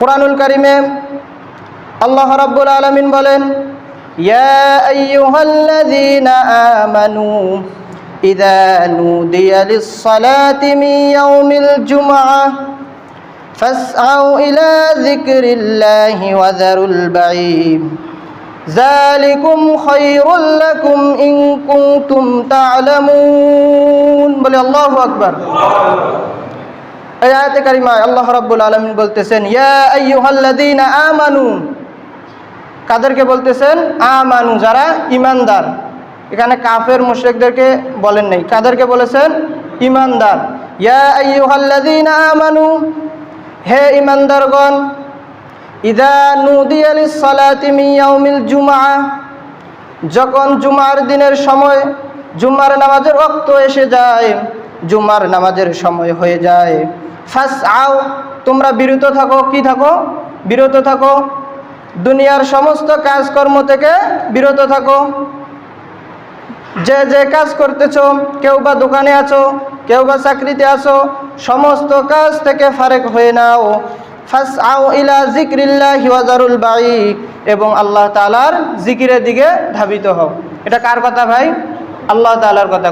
কোরআনুল কারিমে আল্লাহ রাব্বুল আলামিন বলেন, ইয়া আইয়ুহাল্লাযীনা আমানু ইযা নুদিয়া লিস-সালাতি ইয়াউমিল জুমআহ ফাসআউ ইলা যিকরিল্লাহি ওয়া যারুল বাঈদ। যালিকুম খায়রুল লাকুম ইন কুনতুম তা'লামুন। বলে আল্লাহু আকবার। এই আয়াতে কারিমায় আল্লাহ রাব্বুল আলামিন বলতেছেন, ইয়া আমানু। কাদেরকে বলতেছেন, আমানু, যারা ইমানদার এখানে কাফের মুশরিকদেরকে বলেন নাই, কাদেরকে বলেছেন ইমানদার ইয়া আমানু, হে ইমানদারগণ ইদা নুদিয়া লিস-সালাতি মিন ইয়াউমিল যখন জুমার দিনের সময়, জুমার নামাজের রক্ত এসে যায়, জুমার নামাজের সময় হয়ে যায়। ফাস আও তোমরা বিরত থাকো, কি থাকো? বিরত থাকো। দুনিয়ার সমস্ত কাজকর্ম থেকে বিরত থাকো। যে যে কাজ করতেছ, কেউ বা দোকানে আছো, কেউ বা চাকরিতে আছো, সমস্ত কাজ থেকে ফারেক হয়ে নাও। ফাস আও ইলা জিক্রিল্লাহ হিওয়াজারুল বাইক এবং আল্লাহ তালার জিকিরের দিকে ধাবিত হও। এটা কার কথা ভাই? আল্লাহ তালার কথা।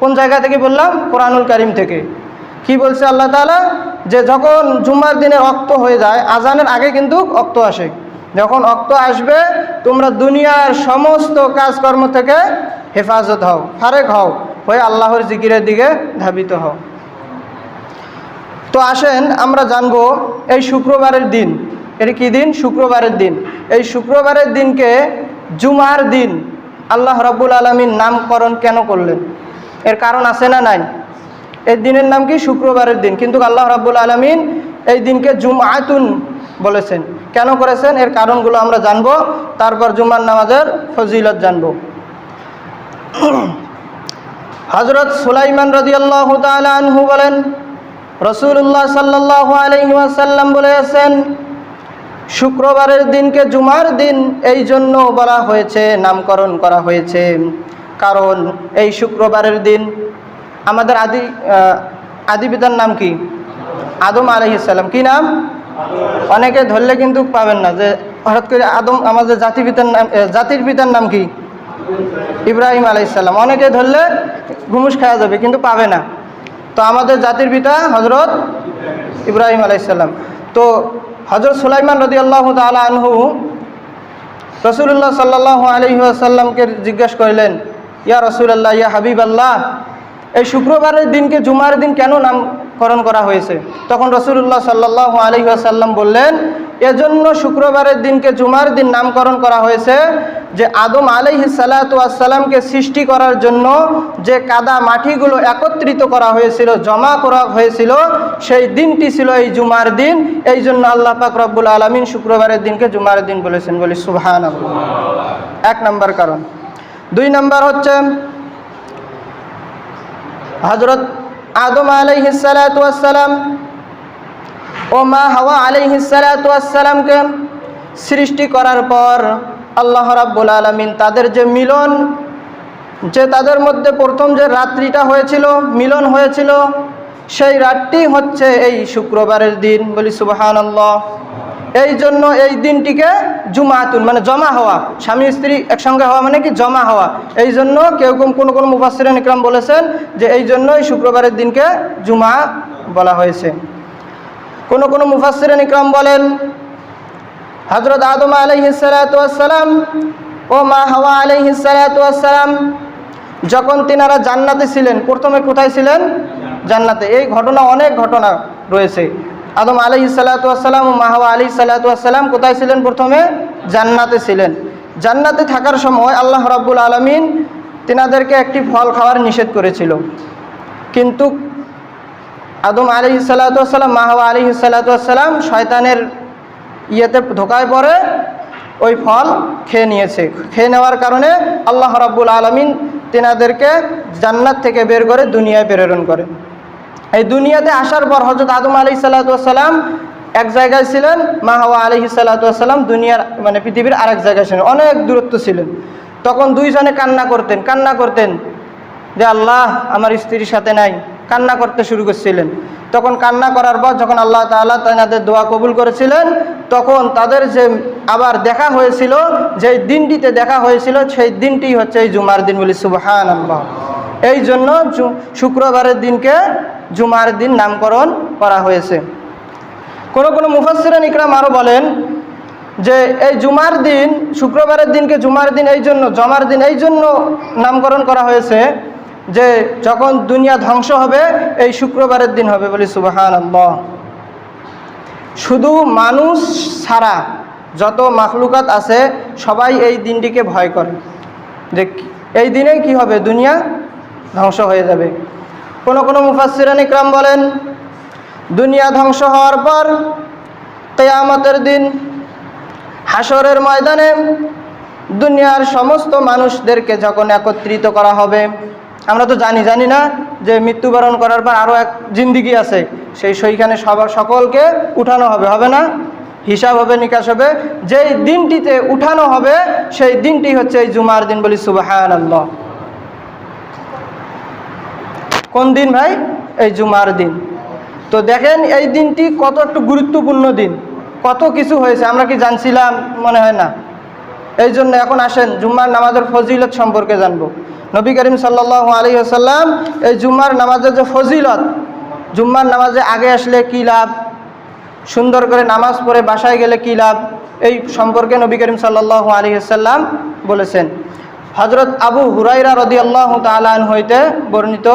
কোন জায়গা থেকে বললাম? কোরআনুল কারিম থেকে। কি বলছে আল্লাহ তালা যে যখন জুম্মার দিনে অক্ত হয়ে যায়, আজানের আগে কিন্তু অক্ত আসে। যখন অক্ত আসবে, তোমরা দুনিয়ার সমস্ত কাজকর্ম থেকে হেফাজত হও, ফারেক হও, হয়ে আল্লাহর জিকিরের দিকে ধাবিত হও। তো আসেন, আমরা জানব এই শুক্রবারের দিন। এটা কি দিন? শুক্রবারের দিন। এই শুক্রবারের দিনকে জুমার দিন আল্লাহ রাব্বুল আলমীর নামকরণ কেন করলেন? এর কারণ আছে না নাই? এই দিনের নাম কি? শুক্রবারের দিন। কিন্তু আল্লাহ রাব্বুল আলমিন এই দিনকে জুমআতুন বলেছেন। কেন করেছেন? এর কারণগুলো আমরা জানব। তারপর জুমার নামাজের ফজিলত জানব। হজরত সুলাইমান রদিয়াল্লাহ আনহু বলেন রসুল্লাহ সাল্লাহ আলহিমাসাল্লাম বলেছেন, শুক্রবারের দিনকে জুমার দিন এই জন্য বলা হয়েছে, নামকরণ করা হয়েছে। কারণ এই শুক্রবারের দিন আমাদের আদি আহ, আদি পিতার নাম কি? আদম আলহিসাল্লাম কি নাম? অনেকে ধরলে কিন্তু পাবেন না যে হঠাৎ করে আদম আমাদের জাতি পিতার নাম জাতির পিতার নাম কি? ইব্রাহিম আলাইসাল্লাম অনেকে ধরলে ঘুমুস খাওয়া যাবে কিন্তু পাবে না। তো আমাদের জাতির পিতা হজরত ইব্রাহিম আলাইসাল্লাম তো হজরত সুলাইমান রদি আল্লাহ তালা আনহু রসুল্লাহ সাল্লাহ আলহিহাসাল্লামকে জিজ্ঞেস করলেন ইয়া রসুল্লাহ ইয়া হাবিব আল্লাহ এই শুক্রবারের দিনকে জুমার দিন কেন নামকরণ করা হয়েছে? তখন রসুল্লাহ সাল্লাহ আলহিহাসাল্লাম বললেন, এজন্য শুক্রবারের দিনকে জুমার দিন নামকরণ করা হয়েছে যে আদম আলহি সালাতামকে সৃষ্টি করার জন্য যে কাদা মাটিগুলো একত্রিত করা হয়েছিল, জমা করা হয়েছিল, সেই দিনটি ছিল এই জুমার দিন। এই জন্য আল্লাহ পাক রব্বুল আলমিন শুক্রবারের দিনকে জুমার দিন বলেছেন। বলি সুবহান এক নম্বর কারণ। দুই নম্বর হচ্ছে হজরত আদম আলাইহিসালাম ও মা হাওয়া আলাইহিসালামকে সৃষ্টি করার পর আল্লাহ রাব্বুল আলমিন তাদের যে মিলন, যে তাদের মধ্যে প্রথম যে রাত্রিটা হয়েছিল, মিলন হয়েছিল, সেই রাতটি হচ্ছে এই শুক্রবারের দিন। বলি সুবাহান আল্লাহ এই জন্য এই দিনটিকে জুমাতুন মানে জমা হওয়া। স্বামী স্ত্রী একসঙ্গে হওয়া মানে কি জমা হওয়া। এই জন্য কেউ কোনো কোনো মুফাসির ইকরাম বলেছেন যে এই জন্যই শুক্রবারের দিনকে জুমা বলা হয়েছে। কোনো কোনো মুফাসির ইকরাম বলেন হজরত আদম আলহিসালাম ও মা হাওয়া আলহিসালাম যখন তিনারা জান্নাতে ছিলেন, প্রথমে কোথায় ছিলেন? জান্নাতে। এই ঘটনা, অনেক ঘটনা রয়েছে। আদম আলি সাল্লাতাম ও মাহাওয়া আলি সাল্লাতাম কোথায় ছিলেন প্রথমে? জান্নাতে ছিলেন। জান্নাতে থাকার সময় আল্লাহ রাব্বুল আলমিন তিনাদেরকে একটি ফল খাওয়ার নিষেধ করেছিল। কিন্তু আদম আলি সাল্লাতাম মাহাওয়া আলি সাল্লাতাম শয়তানের ইয়েতে ধোকায় পড়ে ওই ফল খেয়ে নিয়েছে। খেয়ে নেওয়ার কারণে আল্লাহ রাব্বুল আলমিন তেনাদেরকে জান্নাত থেকে বের করে দুনিয়ায় প্রেরণ করে। এই দুনিয়াতে আসার পর হজরত আদম আলি সাল্লাতাম এক জায়গায় ছিলেন, মা হাওয়া আলহি সাল্লাতাম দুনিয়ার মানে পৃথিবীর আরেক জায়গায় ছিলেন, অনেক দূরত্ব ছিলেন। তখন দুইজনে কান্না করতেন কান্না করতেন যে আল্লাহ আমার স্ত্রীর সাথে নাই, কান্না করতে শুরু করছিলেন। তখন কান্না করার পর যখন আল্লাহ তাআলা তাদের দোয়া কবুল করেছিলেন, তখন তাদের যে আবার দেখা হয়েছিল, যেই দিনটিতে দেখা হয়েছিল, সেই দিনটি হচ্ছে এই জুমার দিন বলি সুবহান আল্লাহ এই জন্য শুক্রবারের দিনকে জুমার দিন নামকরণ করা হয়েছে। কোনো কোনো মুফাসিরান ইকরাম আরও বলেন যে, এই জুমার দিন, শুক্রবারের দিনকে জুমার দিন এই জন্য, জমার দিন এই জন্য নামকরণ করা হয়েছে যে, যখন দুনিয়া ধ্বংস হবে, এই শুক্রবারের দিন হবে বলি সুবাহান শুধু মানুষ ছাড়া যত মাখলুকাত আছে, সবাই এই দিনটিকে ভয় করে। যে এই দিনে কি হবে? দুনিয়া ধ্বংস হয়ে যাবে। কোনো কোনো মুফাসিরান ইকরাম বলেন, দুনিয়া ধ্বংস হওয়ার পর কেয়ামতের দিন হাসরের ময়দানে দুনিয়ার সমস্ত মানুষদেরকে যখন একত্রিত করা হবে, আমরা তো জানি জানি না যে মৃত্যুবরণ করার পর আরও এক জিন্দিগি আছে, সেই সেইখানে সবার সকলকে উঠানো হবে হবে না? হিসাব হবে, নিকাশ হবে। যেই দিনটিতে উঠানো হবে, সেই দিনটি হচ্ছে এই জুমার দিন বলি সুবাহান আল্লাহ কোন দিন ভাই? এই জুমার দিন। তো দেখেন এই দিনটি কত একটু গুরুত্বপূর্ণ দিন। কত কিছু হয়েছে, আমরা কি জানছিলাম? মনে হয় না। এই জন্য এখন আসেন জুম্মার নামাজের ফজিলত সম্পর্কে জানব। নবী করিম সাল্লাহ আলী আসাল্লাম এই জুম্মার নামাজের যে ফজিলত জুম্মার নামাজে আগে আসলে কী লাভ? সুন্দর করে নামাজ পড়ে বাসায় গেলে কী লাভ? এই সম্পর্কে নবী করিম সাল্লাহ আলী আসাল্লাম বলেছেন। হজরত আবু হুরাইরা রদি আল্লাহ তালান হইতে বর্ণিত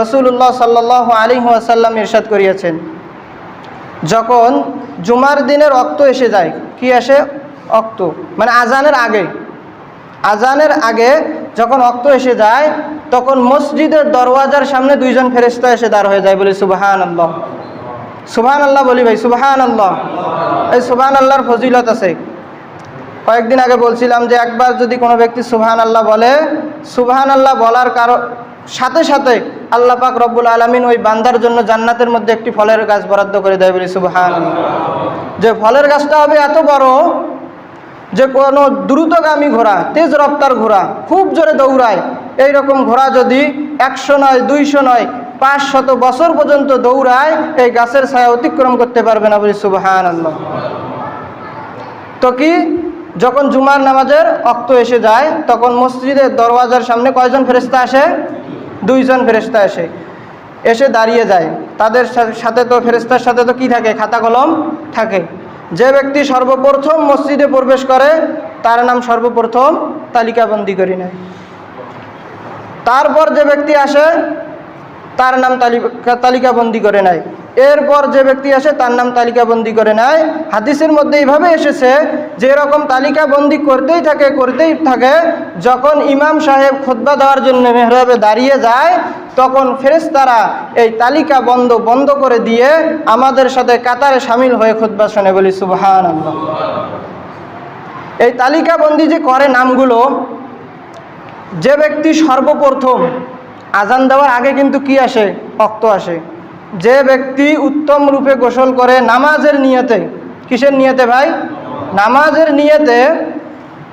রসুল্লাহ সাল্লাহ আলী আসাল্লাম ইরশাদ করিয়াছেন। যখন জুমার দিনের রক্ত এসে যায়, কি আসে? অক্ত মানে আজানের আগে। আজানের আগে যখন অক্ত এসে যায়, তখন মসজিদের দরওয়াজার সামনে দুইজন ফেরেস্তা এসে দাঁড় হয়ে যায়, বলি সুবাহান আল্লাহ সুবাহান আল্লাহ বলি ভাই সুবাহান আল্লাহ এই সুবাহান আল্লাহর ফজিলত আছে। কয়েকদিন আগে বলছিলাম যে একবার যদি কোনো ব্যক্তি সুবহান আল্লাহ বলে সুবহান আল্লাহ বলার কারণ, সাথে সাথে আল্লাহ পাক রব্বুল আলমিন ওই বান্দার জন্য জান্নাতের মধ্যে একটি ফলের গাছ বরাদ্দ করে দেয় বলি সুবহান যে ফলের গাছটা হবে এত বড় যে কোনো দ্রুতগামী ঘোড়া, তেজ রপ্তার ঘোড়া খুব জোরে দৌড়ায়। এই রকম ঘোড়া যদি একশো নয়, দুইশো নয় পাঁচ শত বছর পর্যন্ত দৌড়ায়, এই গাছের ছায়া অতিক্রম করতে পারবে না বলি সুবহান আল্লাহ তো কি? যখন জুমার নামাজের অক্ত এসে যায়, তখন মসজিদের দরওয়াজার সামনে কয়জন ফেরেস্তা আসে? দুইজন ফেরেস্তা আসে। এসে দাঁড়িয়ে যায়। তাদের সাথে তো ফেরেস্তার সাথে তো কি থাকে? খাতা কলম থাকে। যে ব্যক্তি সর্বপ্রথম মসজিদে প্রবেশ করে, তার নাম সর্বপ্রথম তালিকাবন্দি করে নেয়। তারপর যে ব্যক্তি আসে, তার নাম তালিকা, তালিকাবন্দি করে নেয়। এরপর যে ব্যক্তি আসে, তার নাম তালিকাবন্দি করে নেয়। হাদিসের মধ্যে এইভাবে এসেছে যে এরকম তালিকাবন্দি করতেই থাকে করতেই থাকে, যখন ইমাম সাহেব খোদ্া দেওয়ার জন্য মেহরাবে দাঁড়িয়ে যায়, তখন ফেরেশতারা এই তালিকা বন্ধ বন্ধ করে দিয়ে আমাদের সাথে কাতারে সামিল হয়ে খোদ্া শোনে, বলি সুবহান এই তালিকাবন্দি যে করে নামগুলো, যে ব্যক্তি সর্বপ্রথম আজান দেওয়ার আগে কিন্তু কি আসে? অক্ত আসে। যে ব্যক্তি উত্তম রূপে গোসল করে নামাজের নিয়তে, কিসের নিয়তে ভাই? নামাজের নিয়তে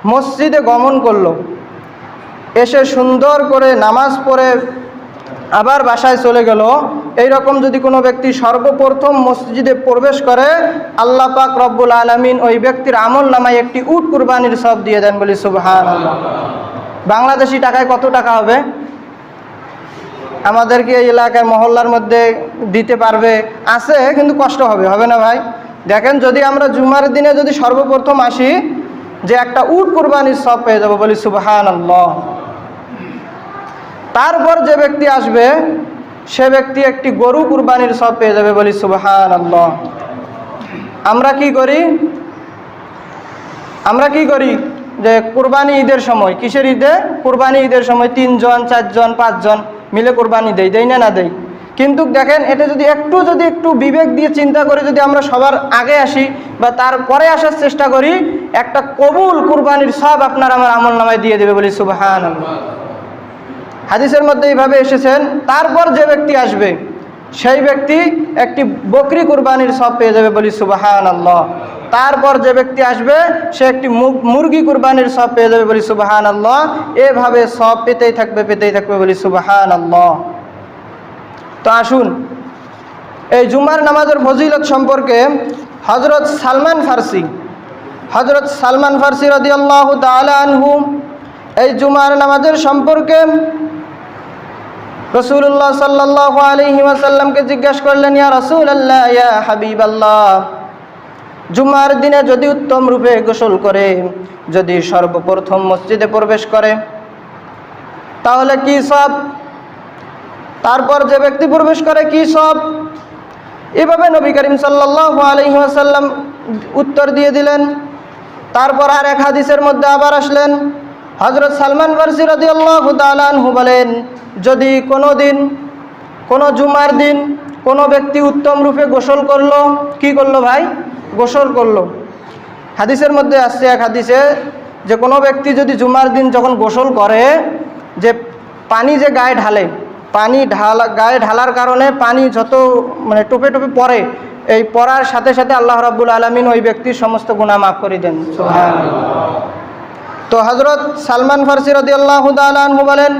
মসজিদে গমন করল। এসে সুন্দর করে নামাজ পড়ে আবার বাসায় চলে গেল। এই রকম যদি কোনো ব্যক্তি সর্বপ্রথম মসজিদে প্রবেশ করে, আল্লাহ পাক রব্বুল আলমিন ওই ব্যক্তির আমল নামায় একটি উট কুরবানির সব দিয়ে দেন বলি আল্লাহ বাংলাদেশি টাকায় কত টাকা হবে? আমাদেরকে এই এলাকার মহল্লার মধ্যে দিতে পারবে। আছে, কিন্তু কষ্ট হবে। হবে না ভাই? দেখেন, যদি আমরা জুমার দিনে যদি সর্বপ্রথম আসি, যে একটা উট কুরবানির সব পেয়ে যাব, বলি সুবহান তারপর যে ব্যক্তি আসবে, সে ব্যক্তি একটি গরু কুরবানির সব পেয়ে যাবে, বলি সুবহান আমরা কি করি? আমরা কি করি? যে কোরবানি ঈদের সময়, কিসের ঈদে? কোরবানি ঈদের সময় তিনজন, চারজন, পাঁচজন মিলে কোরবানি দেই দেই না না দেই। কিন্তু দেখেন এটা যদি একটু যদি একটু বিবেক দিয়ে চিন্তা করে, যদি আমরা সবার আগে আসি বা তারপরে আসার চেষ্টা করি, একটা কবুল কুরবানির সব আপনার আমার আমল নামায় দিয়ে দেবে বলি সুবাহান হাদিসের মধ্যে এইভাবে এসেছেন, তারপর যে ব্যক্তি আসবে, সেই ব্যক্তি একটি বকরি কুরবানির সব পেয়ে যাবে বলি সুবাহান আল্লাহ তারপর যে ব্যক্তি আসবে, সে একটি মুরগি কুরবানির সব পেয়ে যাবে বলি সুবাহান আল্লাহ এভাবে সব পেতেই থাকবে পেতেই থাকবে বলি সুবাহান আল্লাহ তো আসুন, এই জুমার নামাজের ফজিলত সম্পর্কে হজরত সালমান ফার্সি হজরত সালমান ফার্সি রদি আল্লাহ আনহু, এই জুমার নামাজের সম্পর্কে রসুল্লাহ সাল্লাহ আলহি ওয়াসাল্লামকে জিজ্ঞাসা করলেন, ইয়া রসুল আল্লাহ ইয়া হাবিব আল্লাহ জুমার দিনে যদি উত্তম রূপে গোসল করে, যদি সর্বপ্রথম মসজিদে প্রবেশ করে, তাহলে কি সব? তারপর যে ব্যক্তি প্রবেশ করে, কি সব? এভাবে নবী করিম সাল্লাহ আলহি উত্তর দিয়ে দিলেন। তারপর আর এক হাদিসের মধ্যে আবার আসলেন। হজরত সালমান ফার্সি রদি আল্লাহ বলেন, যদি কোনো দিন, কোনো জুমার দিন কোনো ব্যক্তি উত্তম রূপে গোসল করল, কি করল ভাই? গোসল করল হাদিসের মধ্যে আসছে এক হাদিসে যে কোনো ব্যক্তি যদি জুমার দিন যখন গোসল করে, যে পানি যে গায়ে ঢালে, পানি ঢালা, গায়ে ঢালার কারণে পানি যত মানে টোপে টোপে পড়ে, এই পড়ার সাথে সাথে আল্লাহ রাব্বুল আলমিন ওই ব্যক্তির সমস্ত গুণা মাফ করে দেন। তো হজরত সালমান ফার্সি রদি আল্লাহ তালু বলেন,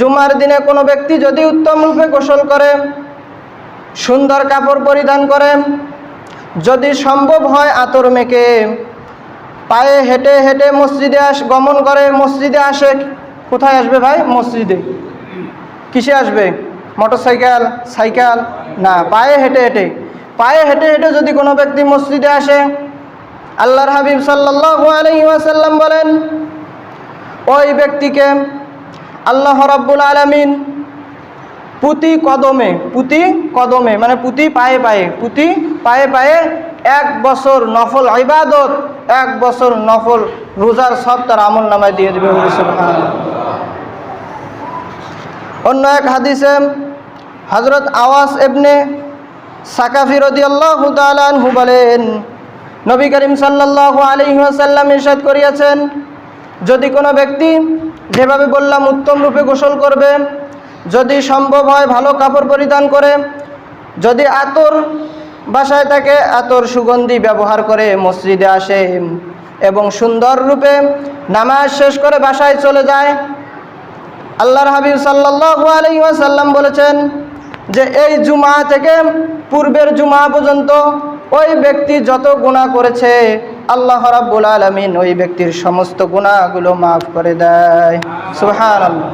জুমার দিনে কোনো ব্যক্তি যদি উত্তম রূপে গোসল করে, সুন্দর কাপড় পরিধান করে যদি সম্ভব হয় আতর মেকে পায়ে হেঁটে হেঁটে মসজিদে আস, গমন করে, মসজিদে আসে, কোথায় আসবে ভাই? মসজিদে। কিসে আসবে? Motorcycle, cycle? না, পায়ে হেঁটে হেঁটে। পায়ে হেঁটে হেঁটে যদি কোনো ব্যক্তি মসজিদে আসে, আল্লাহর হাবিব সাল্লাল্লাহু আলাইহি ওয়াসাল্লাম বলেন, ওই ব্যক্তিকে আল্লাহ রাব্বুল আলামিন পুতি কদমে পুতি কদমে মানে পুতি পায়ে পায়ে, পুতি পায়ে পায়ে এক বছর নফল ইবাদত, এক বছর নফল রোজার সব তার আমল নামায় দিয়ে দেবে অন্য এক হাদিসে হজরত আওয়াস এবনে সাকাফি বলেন, নবী করিম সাল্লাল্লাহু আলাইহি ওয়াসাল্লাম ইরশাদ করিয়াছেন, যদি কোনো ব্যক্তি যেভাবে বললাম উত্তম রূপে গোসল করবে যদি সম্ভব হয় ভালো কাপড় পরিধান করে, যদি আতর বাসায় থাকে, আতর সুগন্ধি ব্যবহার করে মসজিদে আসে এবং সুন্দর রূপে নামাজ শেষ করে বাসায় চলে যায়। আল্লাহর হাবিব সাল্লাল্লাহু আলাইহি ওয়াসাল্লাম বলেছেন যে এই জুমা থেকে পূর্বের জুমা পর্যন্ত ওই ব্যক্তি যত গুনাহ করেছে, আল্লাহ রাব্বুল আলামিন ওই ব্যক্তির সমস্ত গুনাহগুলো মাফ করে দেয়। সুবহানাল্লাহ।